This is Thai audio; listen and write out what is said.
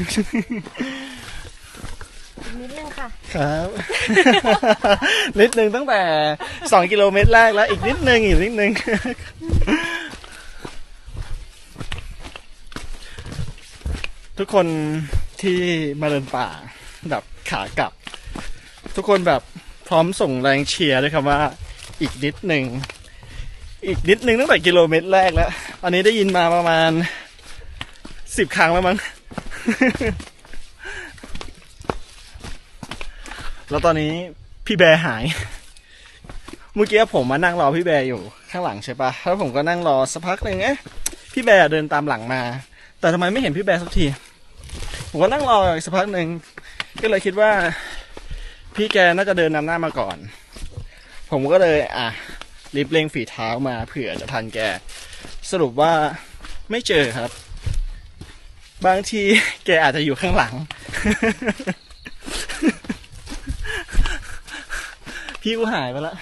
นิดนึงค่ะ ครับ นิดนึงตั้งแต่สองกิโลเมตรแรกแล้วอีกนิดนึงอีกนิดนึง ทุกคนที่มาเดินป่าแบบขากลับ ทุกคนแบบพร้อมส่งแรงเชียร์ด้วยครับว่า อีกนิดหนึ่งอีกนิดหนึ่งตั้งแต่กิโลเมตรแรกแล้ว อันนี้ได้ยินมาประมาณสิบครั้งแล้วมั้ง แล้วตอนนี้พี่แบร์หาย เมื่อกี้ผมมานั่งรอพี่แบร์อยู่ข้างหลังใช่ปะแล้วผมก็นั่งรอสักพักหนึ่งเอ๊ะพี่แบร์เดินตามหลังมา แต่ทำไมไม่เห็นพี่แบร์สักที ผมก็นั่งรออีกสักพักหนึ่งก็เลยคิดว่า พี่แกน่าจะเดินนำหน้ามาก่อน ผมก็เลยอะรีบเร่งฝีเท้ามาเผื่อจะทันแก สรุปว่าไม่เจอครับ บางทีแกอาจจะอยู่ข้างหลัง พี่กูหายไปแล้ว